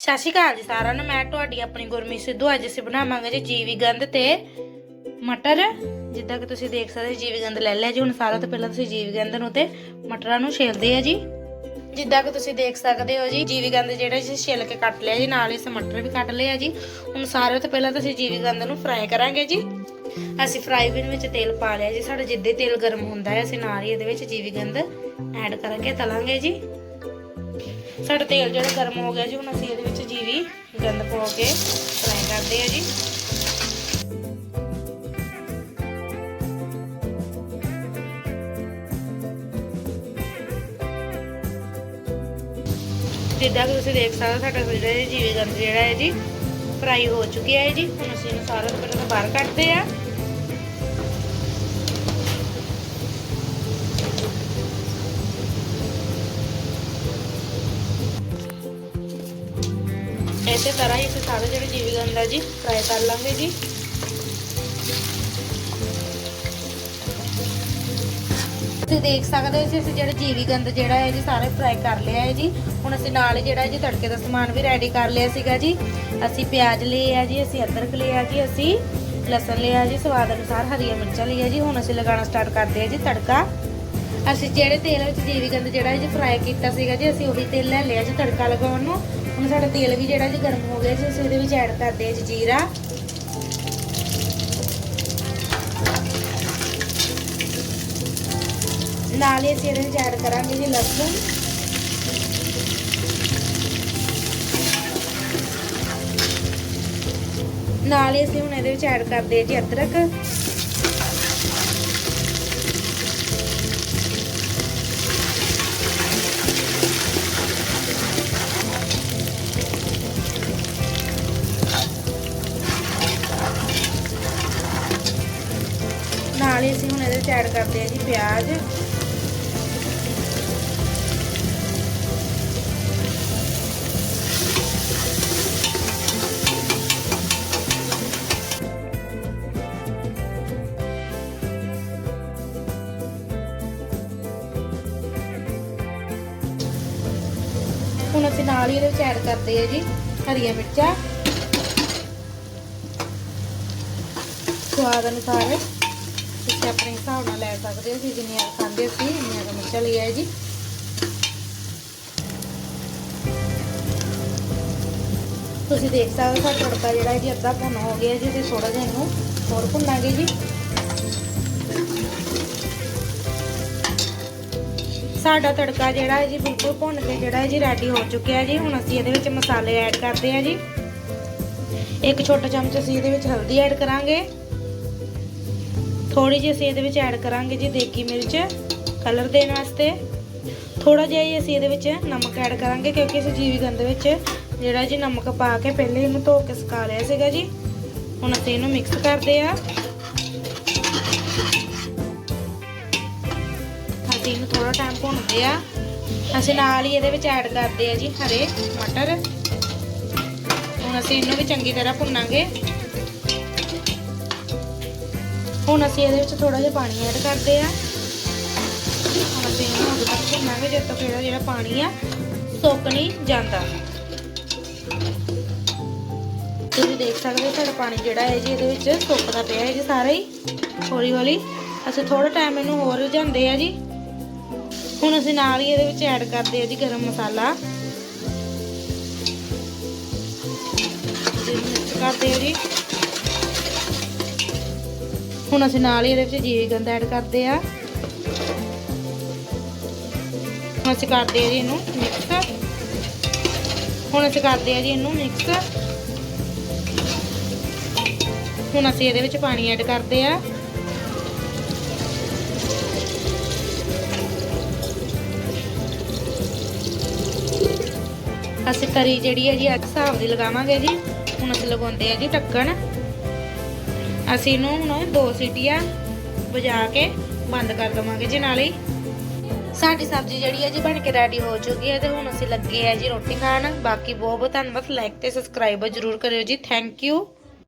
ਸਤਿ ਸ਼੍ਰੀ ਅਕਾਲ ਜੀ ਸਾਰਿਆਂ ਨੂੰ, ਮੈਂ ਤੁਹਾਡੀ ਆਪਣੀ ਗੁਰਮੀਤ ਸਿੱਧੂ, ਅੱਜ ਅਸੀਂ ਬਣਾਵਾਂਗੇ ਜੀ ਜੀਵੀ ਗੰਧ ਤੇ ਮਟਰ। ਜਿੱਦਾਂ ਕਿ ਤੁਸੀਂ ਦੇਖ ਸਕਦੇ ਹੋ, ਜੀਵੀ ਗੰਧ ਲੈ ਲਿਆ ਜੀ। ਹੁਣ ਸਾਰਾ ਤੋਂ ਪਹਿਲਾਂ ਤੁਸੀਂ ਜੀਵੀ ਗੰਧ ਨੂੰ ਤੇ ਮਟਰਾਂ ਨੂੰ ਛਿਲਦੇ ਆ ਜੀ। ਜਿੱਦਾਂ ਕਿ ਤੁਸੀਂ ਦੇਖ ਸਕਦੇ ਹੋ ਜੀ, ਜੀਵੀ ਗੰਧ ਜਿਹੜਾ ਜੀ ਛਿਲ ਕੇ ਕੱਟ ਲਿਆ ਜੀ, ਨਾਲ ਇਸ ਮਟਰ ਵੀ ਕੱਟ ਲਿਆ ਜੀ। ਹੁਣ ਸਾਰੇ ਤੋਂ ਪਹਿਲਾਂ ਤੁਸੀਂ ਜੀਵੀ ਗੰਧ ਨੂੰ ਫਰਾਈ ਕਰਾਂਗੇ ਜੀ। ਅਸੀਂ ਫਰਾਈ ਪੈਨ ਵਿੱਚ ਤੇਲ ਪਾ ਲਿਆ ਜੀ। ਸਾਡਾ ਜਿੱਦੇ ਤੇਲ ਗਰਮ ਹੁੰਦਾ ਹੈ, ਅਸੀਂ ਨਾਲ ਹੀ ਇਹਦੇ ਵਿੱਚ ਜੀਵੀ ਗੰਧ ਐਡ ਕਰਾਂਗੇ, ਤਲਾਂਗੇ ਜੀ। ਸਾਡਾ ਤੇਲ ਜਿਹੜਾ ਗਰਮ ਹੋ ਗਿਆ ਜੀ, ਹੁਣ ਅਸੀਂ ਇਹਦੇ ਵਿੱਚ ਜੀਵੀ ਗੰਦ ਪਾ ਕੇ ਫਰਾਈ ਕਰਦੇ ਆ ਜੀ। ਜਿੱਦਾਂ ਕਿ ਤੁਸੀਂ ਦੇਖ ਸਕਦੇ ਹੋ, ਸਾਡਾ ਜਿਹੜਾ ਇਹ ਗੰਦ ਜਿਹੜਾ ਹੈ ਜੀ ਫਰਾਈ ਹੋ ਚੁੱਕਿਆ ਹੈ ਜੀ। ਹੁਣ ਅਸੀਂ ਇਹਨੂੰ ਸਾਰਾ ਪਹਿਲਾਂ ਬਾਹਰ ਕੱਢਦੇ ਆ ਇਸੇ ਤਰ੍ਹਾਂ ਹੀ ਅਸੀਂ ਸਾਰੇ ਜਿਹੜੇ ਜੀਵੀ ਗੰਦ ਜੀ ਫਰਾਈ ਕਰ ਲਾਂਗੇ ਜੀ। ਤੁਸੀਂ ਦੇਖ ਸਕਦੇ ਹੋ ਜੀ, ਅਸੀਂ ਜਿਹੜਾ ਜੀਵੀ ਗੰਦ ਜਿਹੜਾ ਹੈ ਜੀ, ਸਾਰੇ ਫਰਾਈ ਕਰ ਲਿਆ ਹੈ ਜੀ। ਹੁਣ ਅਸੀਂ ਨਾਲ ਜਿਹੜਾ ਜੀ, ਤੜਕੇ ਦਾ ਸਮਾਨ ਵੀ ਰੈਡੀ ਕਰ ਲਿਆ ਸੀਗਾ ਜੀ। ਅਸੀਂ ਪਿਆਜ਼ ਲਏ ਆ ਜੀ, ਅਸੀਂ ਅਦਰਕ ਲਿਆ ਜੀ, ਅਸੀਂ ਲਸਣ ਲਿਆ ਜੀ, ਸਵਾਦ ਅਨੁਸਾਰ ਹਰੀਆਂ ਮਿਰਚਾਂ ਲਈਆਂ ਜੀ। ਹੁਣ ਅਸੀਂ ਲਗਾਉਣਾ ਸਟਾਰਟ ਕਰਦੇ ਹਾਂ ਜੀ ਤੜਕਾ। ਅਸੀਂ ਜਿਹੜੇ ਤੇਲ ਵਿੱਚ ਜੀਵੀ ਗੰਦ ਜਿਹੜਾ ਜੀ ਫਰਾਈ ਕੀਤਾ ਸੀਗਾ ਜੀ, ਅਸੀਂ ਉਹੀ ਤੇਲ ਲੈ ਲਿਆ ਜੀ ਤੜਕਾ ਲਗਾਉਣ ਨੂੰ। ਹੁਣ ਸਾਡਾ ਤੇਲ ਵੀ ਜਿਹੜਾ ਜੀ ਗਰਮ ਹੋ ਗਿਆ ਜੀ ਅਸੀਂ ਇਹਦੇ ਵਿੱਚ ਐਡ ਕਰਦੇ ਹਾਂ ਜੀ ਜੀਰਾ। ਨਾਲ ਹੀ ਅਸੀਂ ਇਹਦੇ ਵਿੱਚ ਐਡ ਕਰਾਂਗੇ ਜੀ ਲਸਣ। ਨਾਲ ਹੀ ਅਸੀਂ ਹੁਣ ਇਹਦੇ ਵਿੱਚ ਐਡ ਕਰਦੇ ਹਾਂ ਜੀ ਅਦਰਕ। ਨਾਲ ਹੀ ਅਸੀਂ ਹੁਣ ਇਹਦੇ ਵਿੱਚ ਐਡ ਕਰਦੇ ਹਾਂ ਜੀ ਪਿਆਜ਼। ਹੁਣ ਅਸੀਂ ਨਾਲ ਹੀ ਇਹਦੇ ਵਿੱਚ ਐਡ ਕਰਦੇ ਹਾਂ ਜੀ ਹਰੀਆਂ ਮਿਰਚਾਂ। ਸਵਾਦ ਅਨੁਸਾਰ। ਤੁਸੀਂ ਆਪਣੇ ਹਿਸਾਬ ਨਾਲ ਲੈ ਸਕਦੇ ਹੋ ਜਿੰਨੀਆਂ ਖਾਂਦੇ ਅਸੀਂ ਇੰਨੀਆਂ ਕੁ ਮਿਰਚਾਂ ਲਈ ਆਏ ਜੀ। ਤੁਸੀਂ ਦੇਖ ਸਕਦੇ ਹੋ, ਸਾਡਾ ਤੜਕਾ ਜਿਹੜਾ ਹੈ ਜੀ ਅੱਧਾ ਭੁੰਨ ਹੋ ਗਿਆ ਜੀ, ਤੇ ਥੋੜਾ ਜਿਹਾ ਇਹਨੂੰ ਹੋਰ ਭੁੰਨਾਂਗੇ ਜੀ। ਸਾਡਾ ਤੜਕਾ ਜਿਹੜਾ ਹੈ ਜੀ ਬਿਲਕੁਲ ਭੁੰਨ ਕੇ ਜਿਹੜਾ ਹੈ ਜੀ ਰੈਡੀ ਹੋ ਚੁੱਕਿਆ ਜੀ। ਹੁਣ ਅਸੀਂ ਇਹਦੇ ਵਿੱਚ ਮਸਾਲੇ ਐਡ ਕਰਦੇ ਹਾਂ ਜੀ। ਇੱਕ ਛੋਟਾ ਚਮਚ ਅਸੀਂ ਇਹਦੇ ਵਿੱਚ ਹਲਦੀ ਐਡ ਕਰਾਂਗੇ। ਥੋੜੀ ਜਿਹੀ ਅਸੀਂ ਇਹਦੇ ਵਿੱਚ ਐਡ ਕਰਾਂਗੇ ਜੀ ਦੇਗੀ ਮਿਰਚ ਕਲਰ ਦੇਣ ਵਾਸਤੇ। ਥੋੜਾ ਜਿਹਾ ਹੀ ਅਸੀਂ ਇਹਦੇ ਵਿੱਚ ਨਮਕ ਐਡ ਕਰਾਂਗੇ ਕਿਉਂਕਿ ਅਸੀਂ ਜੀਵੀ ਗੰਦ ਵਿੱਚ ਜਿਹੜਾ ਜੀ ਨਮਕ ਪਾ ਕੇ ਪਹਿਲੇ ਇਹਨੂੰ ਧੋ ਕੇ ਸੁਕਾ ਲਿਆ ਸੀਗਾ ਜੀ। ਹੁਣ ਅਸੀਂ ਇਹਨੂੰ ਮਿਕਸ ਕਰਦੇ ਆ ਅਸੀਂ ਇਹਨੂੰ ਥੋੜਾ ਟਾਈਮ ਭੁੰਨਦੇ ਆ ਅਸੀਂ ਨਾਲ ਹੀ ਇਹਦੇ ਵਿੱਚ ਐਡ ਕਰਦੇ ਆ ਜੀ ਹਰੇ ਮਟਰ। ਹੁਣ ਅਸੀਂ ਇਹਨੂੰ ਵੀ ਚੰਗੀ ਤਰ੍ਹਾਂ ਭੁੰਨਾਂਗੇ। ਹੁਣ ਅਸੀਂ ਇਹਦੇ ਵਿੱਚ ਥੋੜਾ ਜਿਹਾ ਪਾਣੀ ਐਡ ਕਰਦੇ ਆ ਹੁਣ ਅਸੀਂ ਇਹਨੂੰ ਉਦੋਂ ਤੱਕ ਭੁੰਨਾਂਗੇ ਜਦ ਤੱਕ ਇਹਦਾ ਜਿਹੜਾ ਪਾਣੀ ਆ, ਸੁੱਕ ਨਹੀਂ ਜਾਂਦਾ। ਤੁਸੀਂ ਦੇਖ ਸਕਦੇ ਹੋ ਸਾਡਾ ਪਾਣੀ ਜਿਹੜਾ ਹੈ ਜੀ, ਇਹਦੇ ਵਿੱਚ ਸੁੱਕਦਾ ਪਿਆ ਹੈ ਜੀ ਸਾਰਾ ਹੀ, ਹੌਲੀ ਹੌਲੀ। ਅਸੀਂ ਥੋੜਾ ਟਾਈਮ ਇਹਨੂੰ ਹੋਰ ਰਝਾਉਂਦੇ ਆ ਜੀ। ਹੁਣ ਅਸੀਂ ਨਾਲ ਹੀ ਇਹਦੇ ਵਿੱਚ ਐਡ ਕਰਦੇ ਆ ਜੀ ਗਰਮ ਮਸਾਲਾ। ਮਿਕਸ ਕਰਦੇ ਆ ਜੀ। ਹੁਣ ਅਸੀਂ ਨਾਲ ਹੀ ਇਹਦੇ ਵਿੱਚ ਜੀਰੀ ਗੰਦ ਐਡ ਕਰਦੇ ਆ ਹੁਣ ਅਸੀਂ ਕਰਦੇ ਆ ਜੀ ਇਹਨੂੰ ਮਿਕਸ ਹੁਣ ਅਸੀਂ ਕਰਦੇ ਆ ਜੀ ਇਹਨੂੰ ਮਿਕਸ ਹੁਣ ਅਸੀਂ ਇਹਦੇ ਵਿੱਚ ਪਾਣੀ ਐਡ ਕਰਦੇ ਆ ਅਸੀਂ ਕਰੀ ਜਿਹੜੀ ਹੈ ਜੀ ਅੱਜ ਹਿਸਾਬ ਦੀ ਲਗਾਵਾਂਗੇ ਜੀ। ਹੁਣ ਅਸੀਂ ਲਗਾਉਂਦੇ ਆ ਜੀ ਢੱਕਣ। ਅਸੀਂ ਇਹਨੂੰ ਹੁਣ ਦੋ ਸੀਟੀਆਂ ਵਜਾ ਕੇ ਬੰਦ ਕਰ ਦਵਾਂਗੇ ਜੀ ਨਾਲੇ ਹੀ। ਸਾਡੀ ਸਬਜ਼ੀ ਜਿਹੜੀ ਹੈ ਜੀ ਬਣ ਕੇ ਰੈਡੀ ਹੋ ਚੁੱਕੀ ਹੈ ਤੇ ਹੁਣ ਅਸੀਂ ਲੱਗੇ ਆ ਜੀ ਰੋਟੀ ਖਾਣ। ਬਾਕੀ ਬਹੁਤ ਬਹੁਤ ਧੰਨਵਾਦ। ਲਾਈਕ ਤੇ ਸਬਸਕ੍ਰਾਈਬ ਜ਼ਰੂਰ ਕਰਿਓ ਜੀ। Thank you